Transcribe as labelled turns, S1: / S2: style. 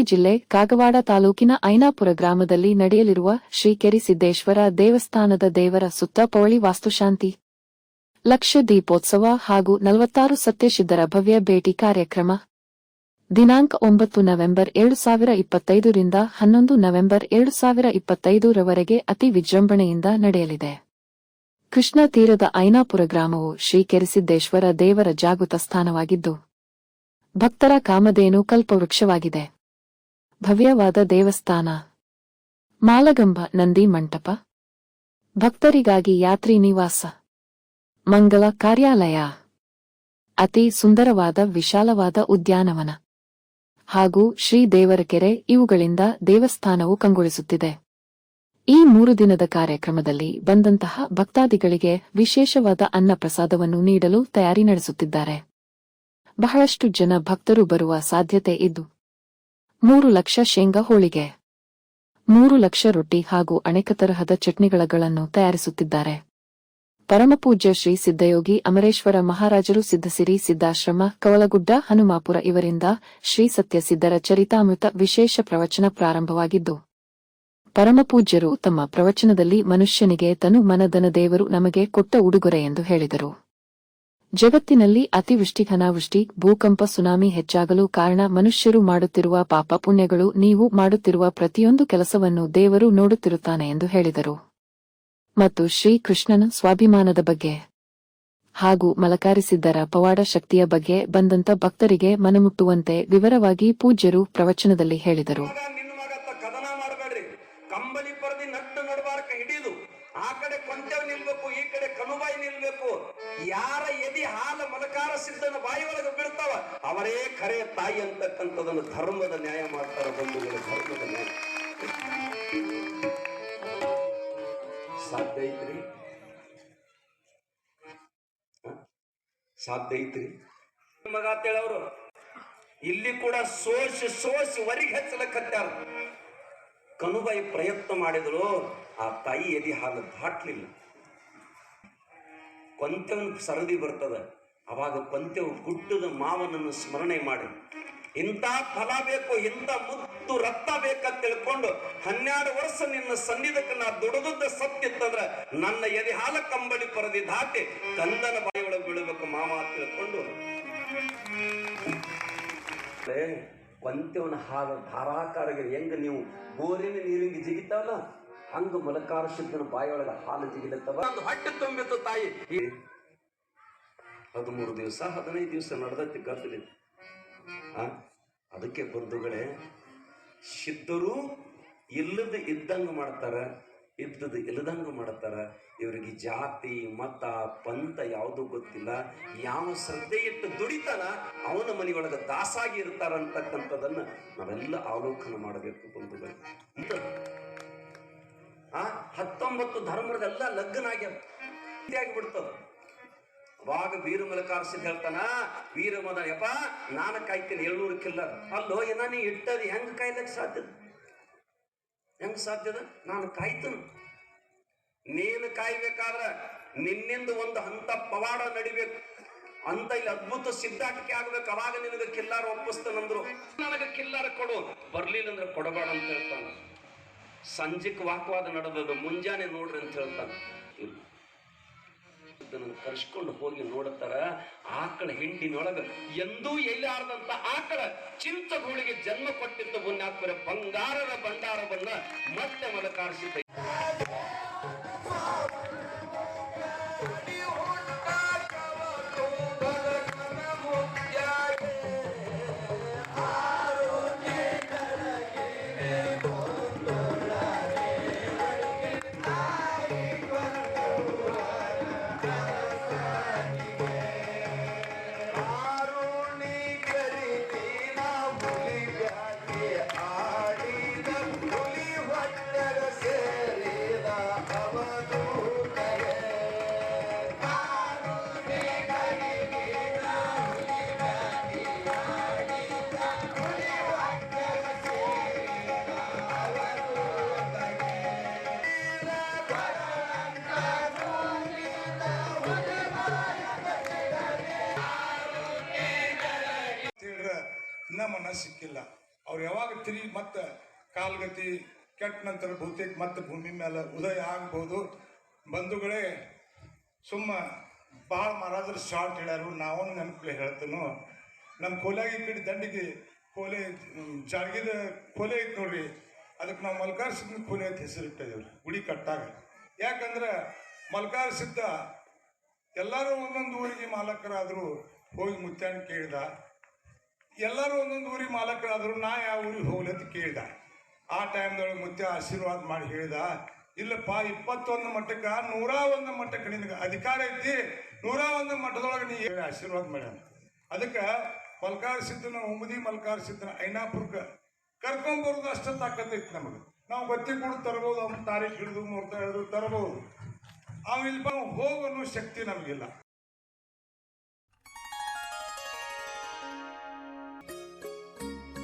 S1: ಬೆಳಗಾವಿ ಜಿಲ್ಲೆ ಕಾಗವಾಡ ತಾಲೂಕಿನ ಐನಾಪುರ ಗ್ರಾಮದಲ್ಲಿ ನಡೆಯಲಿರುವ ಶ್ರೀ ಕೆರಿಸಿದ್ದೇಶ್ವರ ದೇವಸ್ಥಾನದ ದೇವರ ಸುತ್ತ ಪೌಳಿ ವಾಸ್ತುಶಾಂತಿ, ಲಕ್ಷ ದೀಪೋತ್ಸವ ಹಾಗೂ ನಲವತ್ತಾರು ಸತ್ಯಶಿದ್ದರ ಭವ್ಯ ಭೇಟಿ ಕಾರ್ಯಕ್ರಮ. ದಿನಾಂಕ ಒಂಬತ್ತು ನವೆಂಬರ್ ಎರಡು ಸಾವಿರ ಇಪ್ಪತ್ತೈದರಿಂದ ಹನ್ನೊಂದು ನವೆಂಬರ್ ಎರಡು ಸಾವಿರ ಇಪ್ಪತ್ತೈದರವರೆಗೆ ಅತಿ ವಿಜೃಂಭಣೆಯಿಂದ ನಡೆಯಲಿದೆ. ಕೃಷ್ಣ ತೀರದ ಐನಾಪುರ ಗ್ರಾಮವು ಶ್ರೀ ಕೆರಿಸಿದ್ದೇಶ್ವರ ದೇವರ ಜಾಗೃತ ಸ್ಥಾನವಾಗಿದ್ದು, ಭಕ್ತರ ಕಾಮಧೇನು ಕಲ್ಪವೃಕ್ಷವಾಗಿದೆ. ಭವ್ಯವಾದ ದೇವಸ್ಥಾನ. ಮಾಲಗಂಬ ನಂದಿ ಮಂಟಪ. ಭಕ್ತರಿಗಾಗಿ ಯಾತ್ರಿ ನಿವಾಸ. ಮಂಗಲ ಕಾರ್ಯಾಲಯ. ಅತಿ ಸುಂದರವಾದ ವಿಶಾಲವಾದ ಉದ್ಯಾನವನ. ಹಾಗೂ ಶ್ರೀ ದೇವರ ಕೆರೆ ಇವುಗಳಿಂದ ದೇವಸ್ಥಾನವು ಕಂಗೊಳಿಸುತ್ತಿದೆ. ಈ ಮೂರು ದಿನದ ಕಾರ್ಯಕ್ರಮದಲ್ಲಿ ಬಂದಂತಹ ಭಕ್ತಾದಿಗಳಿಗೆ ವಿಶೇಷವಾದ ಅನ್ನ ಪ್ರಸಾದವನ್ನು ನೀಡಲು ತಯಾರಿ ನಡೆಸುತ್ತಿದ್ದಾರೆ. ಬಹಳಷ್ಟು ಜನ ಭಕ್ತರು ಬರುವ ಸಾಧ್ಯತೆ ಇದ್ದು ಮೂರು ಲಕ್ಷ ಶೇಂಗಾ ಹೋಳಿಗೆ. ಮೂರು ಲಕ್ಷ ರೊಟ್ಟಿ ಹಾಗೂ ಅನೇಕ ತರಹದ ಚಟ್ನಿಗಳಗಳನ್ನು ತಯಾರಿಸುತ್ತಿದ್ದಾರೆ. ಪರಮಪೂಜ್ಯ ಶ್ರೀ ಸಿದ್ದಯೋಗಿ ಅಮರೇಶ್ವರ ಮಹಾರಾಜರು ಸಿದ್ದಸಿರಿ ಸಿದ್ದಾಶ್ರಮ ಕವಲಗುಡ್ಡ, ಹನುಮಾಪುರ ಇವರಿಂದ ಶ್ರೀ ಸತ್ಯ ಸಿದ್ದರ ಚರಿತಾಮೃತ ವಿಶೇಷ ಪ್ರವಚನ ಪ್ರಾರಂಭವಾಗಿದ್ದು, ಪರಮಪೂಜ್ಯರು ತಮ್ಮ ಪ್ರವಚನದಲ್ಲಿ ಮನುಷ್ಯನಿಗೆ ತನು ಮನದನ ದೇವರು ನಮಗೆ ಕೊಟ್ಟ ಉಡುಗೊರೆ ಎಂದು ಹೇಳಿದರು. ಜಗತ್ತಿನಲ್ಲಿ ಅತಿವೃಷ್ಟಿ ಘನಾವೃಷ್ಟಿ ಭೂಕಂಪ, ಸುನಾಮಿ ಹೆಚ್ಚಾಗಲು ಕಾರಣ ಮನುಷ್ಯರು ಮಾಡುತ್ತಿರುವ ಪಾಪ ಪುಣ್ಯಗಳು, ನೀವು ಮಾಡುತ್ತಿರುವ ಪ್ರತಿಯೊಂದು ಕೆಲಸವನ್ನು ದೇವರು ನೋಡುತ್ತಿರುತ್ತಾನೆ ಎಂದು ಹೇಳಿದರು. ಮತ್ತು ಶ್ರೀಕೃಷ್ಣನ ಸ್ವಾಭಿಮಾನದ ಬಗ್ಗೆ. ಹಾಗೂ ಮಲಕಾರಿಸಿದ್ದರ ಪವಾಡ ಶಕ್ತಿಯ ಬಗ್ಗೆ ಬಂದಂತ ಭಕ್ತರಿಗೆ ಮನಮುಟ್ಟುವಂತೆ ವಿವರವಾಗಿ ಪೂಜ್ಯರು ಪ್ರವಚನದಲ್ಲಿ ಹೇಳಿದರು
S2: ಮಗ ನಿನ್ನ ಮಗ ಅಂತ ಕದನ ಕಂಬಳಿ ಪರದಿ ನಟ್ಟು ನಡಬಾರಕ ಹಿಡಿದು ಆ ಕಡೆ ಕೊಂಟೆವ್ ನಿಲ್ಬೇಕು, ಈ ಕಡೆ ಕನುಬಾಯಿ ನಿಲ್ಬೇಕು. ಯಾರ ಎದಿ ಹಾಲ ಮಲಕಾರ ಸಿದ್ಧನ ಬಾಯಿ ಒಳಗೆ ಬಿಡ್ತಾವ ಅವರೇ ಖರೆ ತಾಯಿ ಅಂತಕ್ಕಂಥದನ್ನು ಧರ್ಮದ ನ್ಯಾಯ ಮಾಡ್ತಾರ ಬಂಧುಗಳು, ಧರ್ಮದ ನ್ಯಾಯ. ಸಾಧ್ಯ ಐತ್ರಿ? ಸಾಧ್ಯ ಐತ್ರಿ? ಮಗ ಅಂತೇಳವ್ರು, ಇಲ್ಲಿ ಕೂಡ ಸೋಸಿ ಸೋಸಿ ವರಿಗೆ ಹಚ್ಚಲಕ್ಕತ್ಯಾರ ಕನುಬಾಯಿ ಪ್ರಯತ್ನ ಮಾಡಿದ್ರು ಆ ತಾಯಿ ಎದಿ ಹಾಲು ದಾಟ್ಲಿಲ್ಲ. ಕೊಂತೆವನ್ ಸರದಿ ಬರ್ತದ, ಅವಾಗ ಕೊಂತೆವು ಗುಡ್ಡದ ಮಾವನನ್ನು ಸ್ಮರಣೆ ಮಾಡಿ, ಇಂಥ ಫಲ ಬೇಕು, ಇಂಥ ಮುತ್ತು ರಕ್ತ ಬೇಕಂತ ತಿಳ್ಕೊಂಡು ಹನ್ನೆರಡು ವರ್ಷ ನಿನ್ನ ಸನ್ನಿಧಕ್ಕೆ ನಾ ದುಡಿದದ್ದ ಸತ್ತಿತ್ತಂದ್ರೆ ನನ್ನ ಎದೆ ಹಾಲ ಕಂಬಳಿ ಪರದಿ ದಾಟಿ ಕಂದನ ಬಾಯಿಯೊಳಗೆ ಬೀಳಬೇಕು ಮಾವ ತಿಳ್ಕೊಂಡು ಕೊಂತೆವನ ಹಾಲು ಧಾರಾಕಾರಗೆ ಹೆಂಗೆ ನೀವು ಬೋರಿನ ನೀರಿಗೆ ಜಿಗಿತಾವಲ್ಲ ಹಂಗ ಮಲಕಾರ ಶುದ್ಧನ ಬಾಯಿಯೊಳಗೆ ಹಾಲು ಜಿಗಿಲತ್ತವ? ಒಂದು ಹೊಟ್ಟೆ ತುಂಬಿತ್ತು ತಾಯಿ. ಹದಿಮೂರು ದಿವಸ ಹದಿನೈದು ದಿವಸ ನಡೆದತ್ತಿ ಕರ್ತಲಿ ಆ ಅದಕ್ಕೆ ಬಂಧುಗಳೇ ಸಿದ್ಧರು ಇಲ್ಲದ ಇದ್ದಂಗೆ ಮಾಡ್ತಾರ. ಇದ್ದದ ಇಲ್ಲದಂಗ ಮಾಡ್ತಾರ. ಇವರಿಗೆ ಜಾತಿ, ಮತ, ಪಂಥ ಯಾವುದು ಗೊತ್ತಿಲ್ಲ. ಯಾವ ಶ್ರದ್ಧೆ ಇಟ್ಟು ದುಡಿತಾನ ಅವನ ಮನೆಯೊಳಗ ದಾಸಾಗಿ ಇರ್ತಾರ ಅಂತಕ್ಕಂಥದನ್ನ ನಾವೆಲ್ಲ ಅವಲೋಕನ ಮಾಡಬೇಕು ಅಂತ ಇಂಥ ಆ ಹತ್ತೊಂಬತ್ತು ಧರ್ಮದೆಲ್ಲ ಲಗ್ನ ಆಗ್ಯಾಗಿ ಆಗಿ ಬಿಡ್ತದ ಅವಾಗ ವೀರ ಮಲಕಾರ್ಸಿದ್ ಹೇಳ್ತಾನ, ವೀರ ಮದ ಯಪ್ಪ, ನಾನು ಕಾಯ್ತೀನಿ ಏಳ್ನೂರು ಕಿಲ್ಲರ್ ಅಲ್ಲೋ, ಏನ ನೀ ಇಟ್ಟದ? ಹೆಂಗ್ ಕಾಯ್ಲಕ್ ಸಾಧ್ಯದ ಹೆಂಗ್ ಸಾಧ್ಯದ ನಾನು ಕಾಯ್ತನು. ನೀನು ಕಾಯ್ಬೇಕಾದ್ರ ನಿನ್ನಿಂದ ಒಂದು ಹಂತ ಪವಾಡ ನಡಿಬೇಕು. ಅಂತ ಇಲ್ಲಿ ಅದ್ಭುತ ಸಿದ್ಧಾಟಿಕೆ ಆಗ್ಬೇಕು. ಅವಾಗ ನಿನಗೆ ಕಿಲ್ಲಾರ ಒಪ್ಪಿಸ್ತಾನಂದ್ರು. ನನಗೆ ಕಿಲ್ಲಾರ ಕೊಡು. ಬರ್ಲಿಲ್ಲ ಅಂದ್ರೆ ಕೊಡಬೇಡ ಅಂತ ಹೇಳ್ತಾನ. ಸಂಜಿಕ್ ವಾಕ್ವಾದ ನಡೆದದು ಮುಂಜಾನೆ ನೋಡ್ರಿ ಅಂತ ಹೇಳ್ತಾನೆ. ಇದನ್ನು ಕರೆಸಿಕೊಂಡು ಹೋಗಿ ನೋಡುತ್ತಾರ. ಆಕಳ ಹಿಂಡಿನೊಳಗ ಎಂದೂ ಎಲ್ಲಾರ್ದಂತ ಆಕಳ ಚಿಂತಗೋಳಿಗೆ ಜನ್ಮ ಕೊಟ್ಟಿದ್ದ ಪುಣ್ಯಾತ್ಮರ ಬಂಗಾರದ ಭಂಡಾರವನ್ನ ಮತ್ತೆ ಮಲಕಾರಿಸಿದ್ದ
S3: ಸಿಕ್ಕಿಲ್ಲ. ಅವ್ರು ಯಾವಾಗ ತಿರುಗಿ ಮತ್ತೆ ಕಾಲ್ಗತಿ ಕೆಟ್ಟ ನಂತರ ಬಹುತೇಕ ಮತ್ತೆ ಭೂಮಿ ಮೇಲೆ ಉದಯ ಆಗ್ಬೋದು. ಬಂಧುಗಳೇ, ಸುಮ್ಮ ಭಾಳ ಮಾರಾದ್ರ ಶಾರ್ಟ್ ಹೇಳ್ಯಾರು. ನಾವು ನೆನಪು ಹೇಳ್ತೇನೋ ನಮ್ಮ ಕೋಲಾಗಿ ಕಡೆ ದಂಡಿಗೆ ಕೋಲೆ ಜಾಳ್ಗಿದ ಕೋಲೆ ಐತೆ ನೋಡ್ರಿ. ಅದಕ್ಕೆ ನಾವು ಮಲ್ಕಾರ ಸಿದ್ಧ ಕೋಲೆ ಅಂತ ಹೆಸರಿಟ್ಟಿದ್ದೇವೆ ಗುಡಿ ಕಟ್ಟಾಗ. ಯಾಕಂದ್ರೆ ಮಲ್ಕಾರ ಸಿದ್ಧ ಎಲ್ಲರೂ ಒಂದೊಂದು ಊರಿಗೆ ಮಾಲಕರಾದರೂ ಹೋಗಿ ಮುತ್ಯಾನ ಕೇಳ್ದ. ಎಲ್ಲರೂ ಒಂದೊಂದು ಊರಿಗೆ ಮಾಲಕರಾದರು, ನಾ ಯಾವ ಊರಿಗೆ ಹೋಗ್ಲಿ ಅಂತ ಕೇಳಿದ. ಆ ಟೈಮ್ದೊಳಗೆ ಮುತ್ಯ ಆಶೀರ್ವಾದ ಮಾಡಿ ಹೇಳಿದ, ಇಲ್ಲಪ್ಪ, ಇಪ್ಪತ್ತೊಂದು ಮಟ್ಟಕ್ಕೆ ನೂರ ಒಂದು ಮಟ್ಟಕ್ಕೆ ನಿನಗೆ ಅಧಿಕಾರ ಐತಿ ನೂರ ಒಂದು ಮಠದೊಳಗೆ ನೀ ಹೇಳಿ ಆಶೀರ್ವಾದ ಮಾಡ್ಯಾನ ಅದಕ್ಕೆ ಮಲ್ಕಾರ ಸಿದ್ದನ ಉಮದಿ ಮಲ್ಕಾರ ಸಿದ್ದನ ಐನಾಪುರಕ್ಕೆ ಕರ್ಕೊಂಬರೋದು ಅಷ್ಟ ತಾಕತ್ತೈತಿ ನಮಗೆ. ನಾವು ಬತ್ತಿ ಕೂಡ ತರ್ಬೋದು, ಅವ್ನ ತಾರೀಖು ಹಿಡಿದು ಮೂರ್ತ ಹಿಡಿದು ತರ್ಬೋದು. ಅವ ಇಲ್ಲಿ ಹೋಗೋ ಶಕ್ತಿ ನಮಗಿಲ್ಲ.